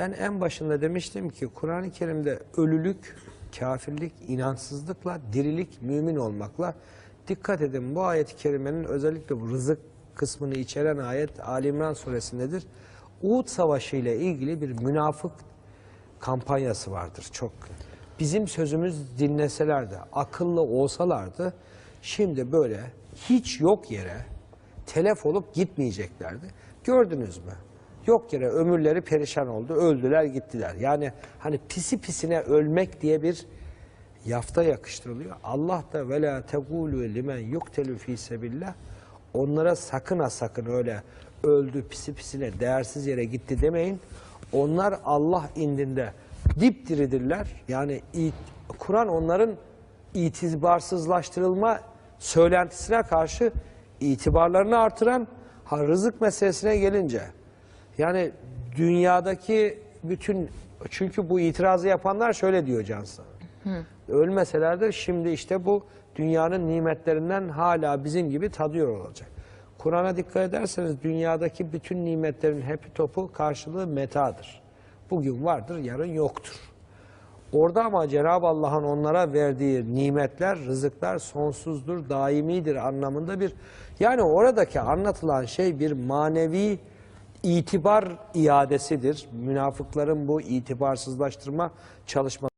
Ben en başında demiştim ki Kur'an-ı Kerim'de ölülük, kafirlik, inançsızlıkla, dirilik, mümin olmakla dikkat edin bu ayet-i kerimenin özellikle bu rızık kısmını içeren ayet Ali İmran suresindedir. Uhud Savaşı ile ilgili bir münafık kampanyası vardır çok. Bizim sözümüz dinleselerdi, akıllı olsalardı şimdi böyle hiç yok yere telef olup gitmeyeceklerdi. Gördünüz mü? Yok yere ömürleri perişan oldu, öldüler gittiler. Yani hani pisi pisine ölmek diye bir yafta yakıştırılıyor. Allah da ve la tegulu limen yuktelu fi sebillah onlara sakın ha sakın öyle öldü pisi pisine değersiz yere gitti demeyin. Onlar Allah indinde dipdiridirler. Yani Kur'an onların itibarsızlaştırılma söylentisine karşı itibarlarını artıran ha rızık meselesine gelince yani dünyadaki bütün çünkü bu itirazı yapanlar şöyle diyor Cansu. Ölmeseler de şimdi işte bu dünyanın nimetlerinden hala bizim gibi tadıyor olacak. Kur'an'a dikkat ederseniz dünyadaki bütün nimetlerin hepi topu karşılığı metadır. Bugün vardır, yarın yoktur. Orada ama Cenab-ı Allah'ın onlara verdiği nimetler, rızıklar sonsuzdur, daimidir anlamında bir... Yani oradaki anlatılan şey bir manevi itibar iadesidir. Münafıkların bu itibarsızlaştırma çalışması.